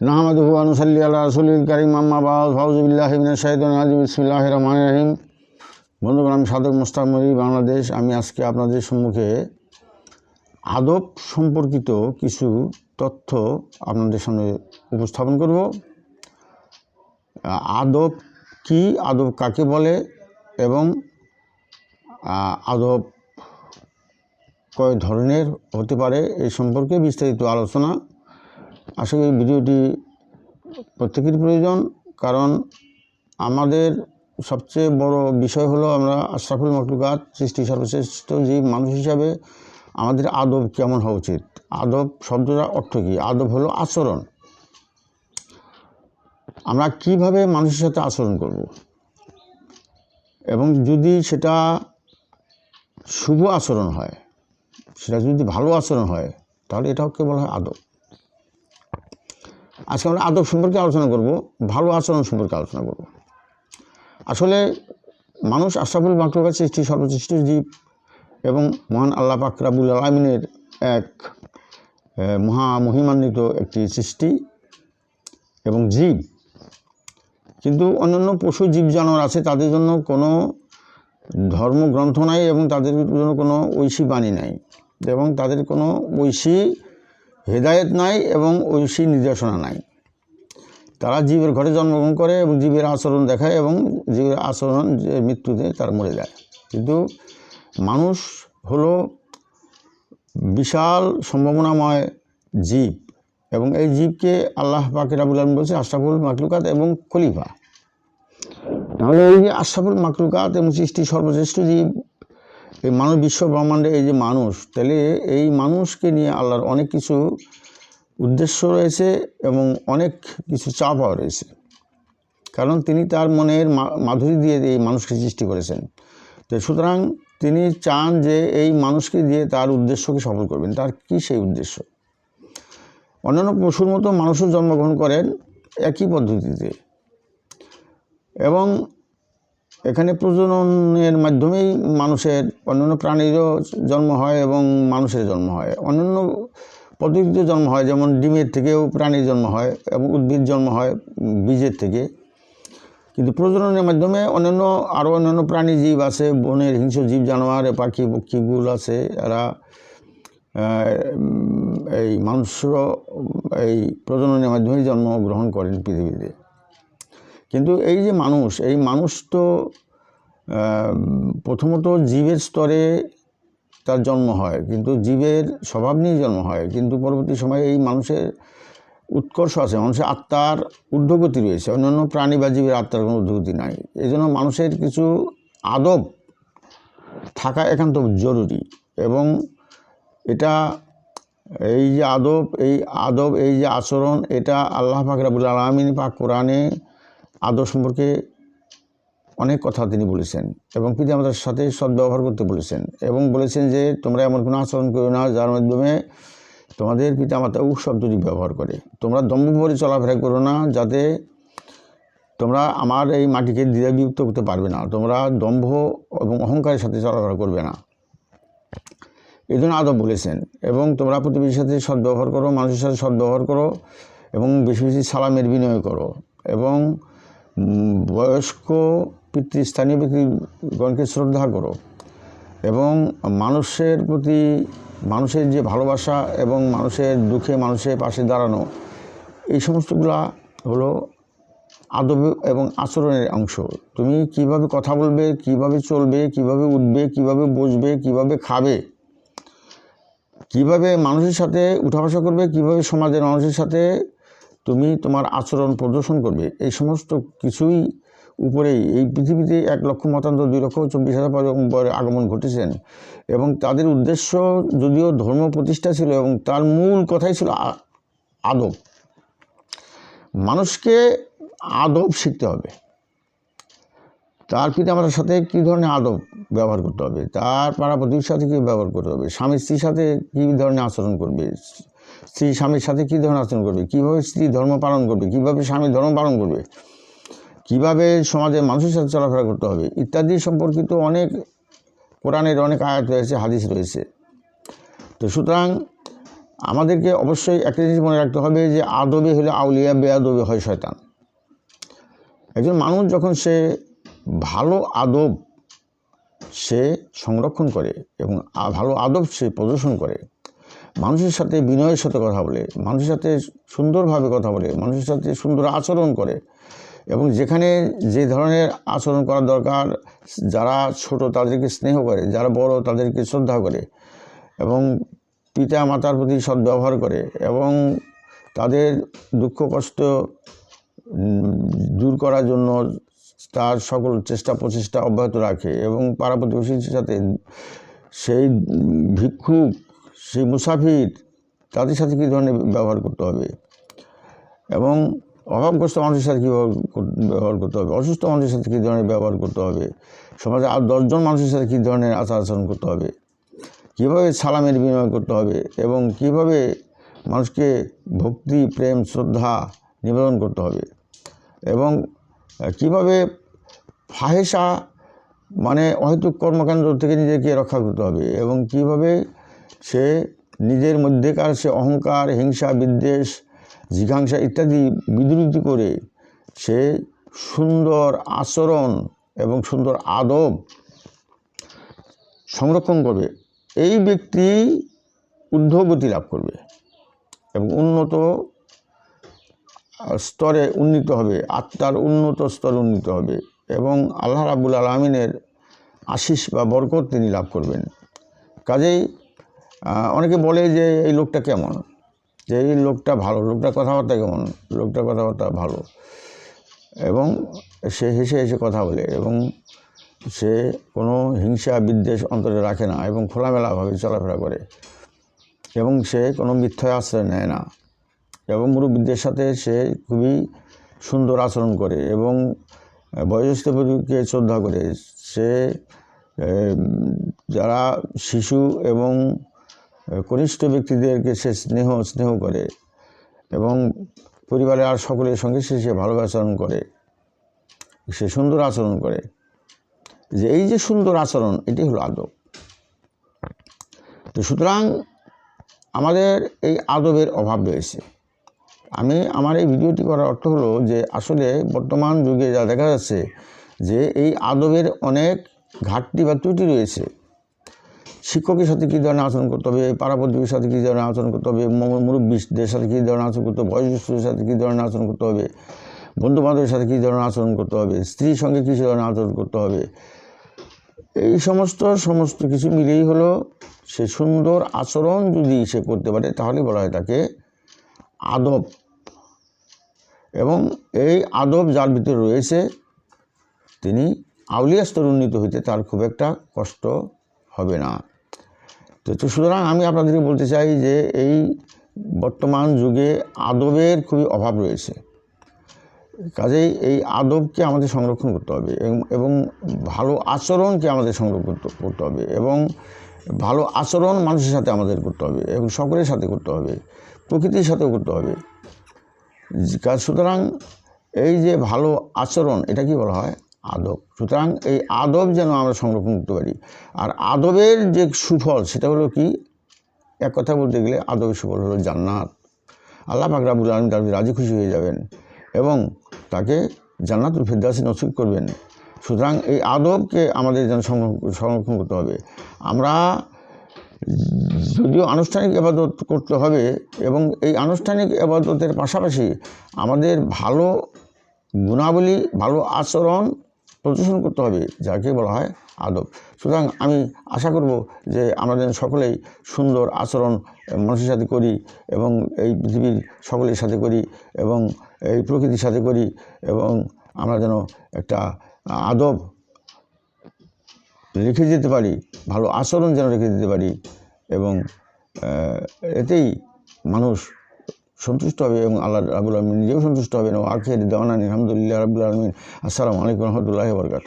নাহমাদুহু বন্ধুগণ, আমি সাধক মোস্তাকমরি বাংলাদেশ। আমি আজকে আপনাদের সম্মুখে আদব সম্পর্কিত কিছু তথ্য আপনাদের সামনে উপস্থাপন করব। আদব কি, আদব কাকে বলে এবং আদব কয় ধরনের হতে পারে এই সম্পর্কে বিস্তারিত আলোচনা আশা করি ভিডিওটি প্রত্যেকের প্রয়োজন, কারণ আমাদের সবচেয়ে বড় বিষয় হলো আমরা আশরাফুল মখলুকাত সৃষ্টি সর্বশ্রেষ্ঠ জীব মানুষ হিসাবে আমাদের আদব কেমন হওয়া উচিত? আদব শব্দটা অর্থ কী? আদব হলো আচরণ। আমরা কীভাবে মানুষের সাথে আচরণ করব? এবং যদি সেটা শুভ আচরণ হয়, সেটা যদি ভালো আচরণ হয়, তাহলে এটাকে বলা হয় আদব। আজকে আমরা আদব সম্পর্কে আলোচনা করব, ভালো আচরণ সম্পর্কে আলোচনা করব। আসলে মানুষ আশরাফুল মাকলুকাত সৃষ্টি সর্বশ্রেষ্ঠ জীব এবং মহান আল্লাহ পাক রাবুল আলমিনের এক মহা মহিমান্বিত একটি সৃষ্টি এবং জীব। কিন্তু অন্যান্য পশু জীব জানোয়ার আছে, তাদের জন্য কোনো ধর্মগ্রন্থ নাই এবং তাদের জন্য কোনো ঐশী বাণী নাই এবং তাদের কোনো ঐশী হেদায়েত নাই এবং ঐশী নির্দেশনা নাই। তারা জীবের ঘরে জন্মগ্রহণ করে এবং জীবের আচরণ দেখায় এবং জীবের আচরণ যে মৃত্যুতে তার মরে যায়। কিন্তু মানুষ হলো বিশাল সম্ভাবনাময় জীব এবং এই জীবকে আল্লাহ পাকের আবুল আলম বলছে আশরাফুল মাকলুকাত এবং খলিফা। তাহলে এই যে আশরাফুল মাকলুকাত এবং সৃষ্টি সর্বশ্রেষ্ঠ জীব এই মানুষ বিশ্ব ব্রহ্মাণ্ডে এই যে মানুষ, তাহলে এই মানুষকে নিয়ে আল্লাহর অনেক কিছু উদ্দেশ্য রয়েছে এবং অনেক কিছু চাপও রয়েছে। কারণ তিনি তার মনের মাধুরী দিয়ে এই মানুষকে সৃষ্টি করেছেন। তো সুতরাং তিনি চান যে এই মানুষকে দিয়ে তার উদ্দেশ্যকে সফল করবেন। তার কি সেই উদ্দেশ্য? অন্যান্য পশুর মতো মানুষও জন্মগ্রহণ করেন একই পদ্ধতিতে। এবং এখানে প্রজননের মাধ্যমেই মানুষের, অন্যান্য প্রাণীরও জন্ম হয় এবং মানুষের জন্ম হয়। অন্যান্য পদ্ধতিতে জন্ম হয়, যেমন ডিমের থেকেও প্রাণীর জন্ম হয় এবং উদ্ভিদ জন্ম হয় বীজের থেকে। কিন্তু প্রজননের মাধ্যমে অন্যান্য, আরও অন্যান্য প্রাণী জীব আছে, বনের হিংস্র জীব, জানোয়ার, পাখি, পক্ষীগুলো আছে, এরা এই মানুষও এই প্রজননের মাধ্যমেই জন্মগ্রহণ করেন পৃথিবীতে। কিন্তু এই যে মানুষ, এই মানুষ তো প্রথমত জীবের স্তরে তার জন্ম হয়, কিন্তু জীবের স্বভাব নিয়েই জন্ম হয়। কিন্তু পরবর্তী সময়ে এই মানুষের উৎকর্ষ আছে, মানুষের আত্মার ঊর্ধ্বগতি রয়েছে, অন্যান্য প্রাণী বা জীবের আত্মার কোনো ঊর্ধ্বগতি নাই। এই জন্য মানুষের কিছু আদব থাকা একান্ত জরুরি এবং এটা, এই যে আদব, এই আদব, এই যে আচরণ, এটা আল্লাহ পাক রাবুল আলমিন পাক কোরআনে আদব সম্পর্কে অনেক কথা তিনি বলেছেন এবং পিতামাতার সাথে সদ্ব্যবহার করতে বলেছেন এবং বলেছেন যে, তোমরা এমন কোনো আচরণ করো না যার মাধ্যমে তোমাদের পিতামাতা উহ শব্দটি ব্যবহার করে। তোমরা দম্ভ করে চলাফেরা করো না যাতে তোমরা আমার এই মাটিকে দ্বিধাবিভক্ত করতে পারবে না। তোমরা দম্ভ এবং অহংকারের সাথে চলাফেরা করবে না। এই জন্য আদব বলেছেন এবং তোমরা প্রতিবেশীর সাথে সদ্ব্যবহার করো, মানুষের সাথে সদ্ব্যবহার করো এবং বেশি বেশি সালামের বিনিময় করো এবং বয়স্ক পিতৃস্থানীয় ব্যক্তিগণকে শ্রদ্ধা করো এবং মানুষের প্রতি, মানুষের যে ভালোবাসা এবং মানুষের দুঃখে মানুষের পাশে দাঁড়ানো, এই সমস্তগুলা হলো আদব এবং আচরণের অংশ। তুমি কীভাবে কথা বলবে, কীভাবে চলবে, কীভাবে উঠবে, কীভাবে বসবে, কীভাবে খাবে, কীভাবে মানুষের সাথে উঠা বসা করবে, কীভাবে সমাজের মানুষের সাথে তুমি তোমার আচরণ প্রদর্শন করবে, এই সমস্ত কিছুই উপরেই, এই পৃথিবীতে এক লক্ষ মতান্তর, দুই লক্ষ চব্বিশ হাজার আগমন ঘটেছেন। এবং তাদের উদ্দেশ্য যদিও ধর্ম প্রতিষ্ঠা ছিল এবং তার মূল কথাই ছিল আদব। মানুষকে আদব শিখতে হবে। তার পিতামাতার সাথে কী ধরনের আদব ব্যবহার করতে হবে? তার পাড়া প্রতিবেশীর সাথে কী ব্যবহার করতে হবে? স্বামী স্ত্রীর সাথে কী ধরনের আচরণ করবে? স্ত্রী স্বামীর সাথে কী ধরনের আচরণ করবে? কীভাবে স্ত্রী ধর্ম পালন করবে? কীভাবে স্বামী ধর্ম পালন করবে? কীভাবে সমাজের মানুষের সাথে চলাফেরা করতে হবে? ইত্যাদি সম্পর্কিত অনেক কোরআনের অনেক আয়াত রয়েছে, হাদিস রয়েছে। তো সুতরাং আমাদেরকে অবশ্যই একটা জিনিস মনে রাখতে হবে যে আদবে হলে আউলিয়া বেয়াদবে হয় শয়তান। একজন মানুষ যখন সে ভালো আদব সে সংরক্ষণ করে এবং ভালো আদব সে প্রদর্শন করে মানুষের সাথে বিনয়ের সাথে কথা বলে, মানুষের সাথে সুন্দরভাবে কথা বলে, মানুষের সাথে সুন্দর আচরণ করে এবং যেখানে যে ধরনের আচরণ করা দরকার, যারা ছোট তাদেরকে স্নেহ করে, যারা বড় তাদেরকে শ্রদ্ধা করে এবং পিতা মাতার প্রতি সদ্ব্যবহার করে এবং তাদের দুঃখ কষ্ট দূর করার জন্য তার সকল চেষ্টা প্রচেষ্টা অব্যাহত রাখে এবং পাড়া প্রতিবেশীর সাথে সেই ভিক্ষুক সেই মুসাফির তাদের সাথে কী ধরনের ব্যবহার করতে হবে? এবং অভাবগ্রস্ত মানুষের সাথে কীভাবে ব্যবহার করতে হবে? অসুস্থ মানুষের সাথে কী ধরনের ব্যবহার করতে হবে? সমাজে আর দশজন মানুষের সাথে কী ধরনের আচার আচরণ করতে হবে? কীভাবে সালামের বিনিময় করতে হবে? এবং কীভাবে মানুষকে ভক্তি, প্রেম, শ্রদ্ধা নিবেদন করতে হবে? এবং কীভাবে ফাহেসা মানে অহেতুক কর্মকাণ্ড থেকে নিজেকে রক্ষা করতে হবে? এবং কীভাবে সে নিজের মধ্যেকার সে অহংকার, হিংসা, বিদ্বেষ, জিঘাংসা ইত্যাদি বিদ্রুতি করে সে সুন্দর আচরণ এবং সুন্দর আদব সংরক্ষণ করবে। এই ব্যক্তি ঊর্ধ্বগতি লাভ করবে এবং উন্নত স্তরে উন্নীত হবে, আত্মার উন্নত স্তরে উন্নীত হবে এবং আল্লাহ রাবুল আলমিনের আশিস বা বরকত তিনি লাভ করবেন। কাজেই অনেকে বলে যে এই লোকটা কেমন? যে এই লোকটা ভালো লোকটা কথাবার্তা কেমন? লোকটা কথাবার্তা ভালো। এবং সে হেসে হেসে কথা বলে এবং সে কোনো হিংসা বিদ্বেষ অন্তরে রাখে না এবং খোলামেলাভাবে চলাফেরা করে এবং সে কোনো মিথ্যায় আশ্রয় নেয় না এবং মুরব্বীদের সাথে সে খুবই সুন্দর আচরণ করে এবং বয়োজ্যেষ্ঠ ব্যক্তিকে শ্রদ্ধা করে। সে যারা শিশু এবং কনিষ্ঠ ব্যক্তিদেরকে সে স্নেহ স্নেহ করে এবং পরিবারের আর সকলের সঙ্গে সে সে ভালো আচরণ করে, সে সুন্দর আচরণ করে। যে এই যে সুন্দর আচরণ, এটি হলো আদব। তো সুতরাং আমাদের এই আদবের অভাব রয়েছে। আমি, আমার এই ভিডিওটি করার অর্থ হলো যে আসলে বর্তমান যুগে যা দেখা যাচ্ছে যে এই আদবের অনেক ঘাটতি বা ত্রুটি রয়েছে। শিক্ষকের সাথে কী ধরনের আচরণ করতে হবে? পাড়া সাথে কী ধরনের আচরণ করতে হবে? মুরব্বীদের সাথে কী ধরনের আচরণ করতে হবে? বয়োজ্যেষ্ঠদের সাথে কী ধরনের আচরণ করতে হবে? বন্ধু বান্ধবের সাথে কী ধরনের আচরণ করতে হবে? স্ত্রীর সঙ্গে কী ধরনের আচরণ করতে হবে? এই সমস্ত সমস্ত কিছু মিলেই হলো সে সুন্দর আচরণ যদি সে করতে পারে, তাহলে বলা হয় তাকে আদব। এবং এই আদব যার ভিতরে রয়েছে, তিনি আউলিয়া স্তর উন্নীত হইতে তার খুব একটা কষ্ট হবে না। তো সুতরাং আমি আপনাদেরকে বলতে চাই যে এই বর্তমান যুগে আদবের খুবই অভাব রয়েছে। কাজেই এই আদবকে আমাদের সংরক্ষণ করতে হবে এবং ভালো আচরণকে আমাদের সংরক্ষণ করতে হবে এবং ভালো আচরণ মানুষের সাথে আমাদের করতে হবে এবং সকলের সাথে করতে হবে, প্রকৃতির সাথেও করতে হবে। কাজ সুতরাং এই যে ভালো আচরণ, এটা কি বলা হয়? আদব। সুতরাং এই আদব যেন আমরা সংরক্ষণ করতে পারি। আর আদবের যে সুফল, সেটা হলো কি? এক কথা বলতে গেলে আদবের সুফল হলো জান্নাত। আল্লাহ পাক রাবুল আলম তার রাজি খুশি হয়ে যাবেন এবং তাকে জান্নাতুল ফেরদাসি নসিব করবেন। সুতরাং এই আদবকে আমাদের যেন সংরক্ষণ করতে হবে। আমরা যদিও আনুষ্ঠানিক এবাদত করতে হবে এবং এই আনুষ্ঠানিক এবাদতের পাশাপাশি আমাদের ভালো গুণাবলী, ভালো আচরণ প্রদর্শন করতে হবে, যাকে বলা হয় আদব। সুতরাং আমি আশা করব যে আমরা যেন সকলেই সুন্দর আচরণ মানুষের সাথে করি এবং এই পৃথিবীর সকলের সাথে করি এবং এই প্রকৃতির সাথে করি এবং আমরা যেন একটা আদব রেখে যেতে পারি, ভালো আচরণ যেন রেখে দিতে পারি এবং এতেই মানুষ সন্তুষ্ট হবে এবং আল্লাহ রাবুল আলমিন নিজেও সন্তুষ্ট হবেন। এবং আখের দেওয়ানা আলহামদুলিল্লাহ রাবুল আলমিন। আসসালামু আলাইকুম রহমতুল্লাহ বরকাত